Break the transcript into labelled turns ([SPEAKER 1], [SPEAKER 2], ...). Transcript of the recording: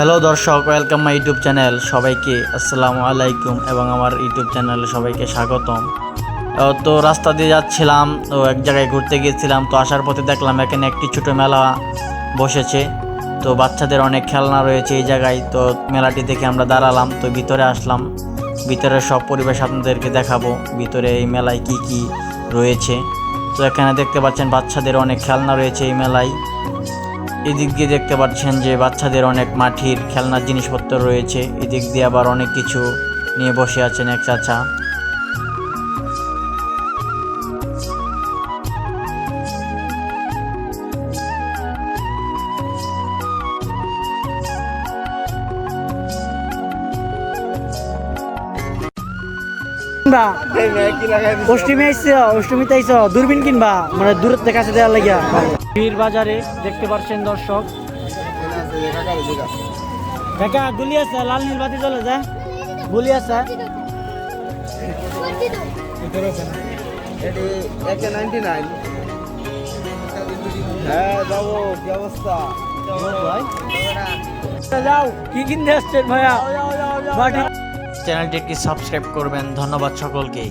[SPEAKER 1] Hello দর্শক welcome my YouTube channel সবাইকে আসসালামু আলাইকুম এবং আমার ইউটিউব চ্যানেলে সবাইকে স্বাগতম। তো রাস্তা দিয়ে যাচ্ছিলাম, তো এক জায়গায় ঘুরতে গিয়েছিলাম, তো আসার পথে দেখলাম এখানে একটি ছোটো মেলা বসেছে। তো বাচ্চাদের অনেক খেলনা রয়েছে এই জায়গায়, তো মেলাটি দেখে আমরা দাঁড়ালাম, তো ভিতরে আসলাম। ভিতরের সব পরিবেশ আপনাদেরকে দেখাবো, ভিতরে এই মেলায় কি কি রয়েছে। তো এখানে দেখতে পাচ্ছেন বাচ্চাদের অনেক খেলনা রয়েছে এই মেলায়। এদিক দিয়ে দেখতে পাচ্ছেন যে বাচ্চাদের অনেক মাঠির খেলনার জিনিসপত্র রয়েছে। এদিক দিয়ে আবার অনেক কিছু নিয়ে বসে আছেন এক চাচা।
[SPEAKER 2] কিনবা? অষ্টমী আইসছ অষ্টমীতে আইস দূরবীন কিনবা। মানে থেকে কাছে দেওয়ার লাগিয়া। বীর বাজারে দেখতে পাচ্ছেন দর্শক। কাকা গুলি আছে লাল নীল বাতি জ্বলে যা। গুলি আছে।
[SPEAKER 3] হ্যাঁ বাবু কি অবস্থা?
[SPEAKER 2] যাও। কি কিনতে আসছেন ভাইয়া?
[SPEAKER 1] চ্যানেলটি একটি সাবস্ক্রাইব করবেন। ধন্যবাদ সকলকেই।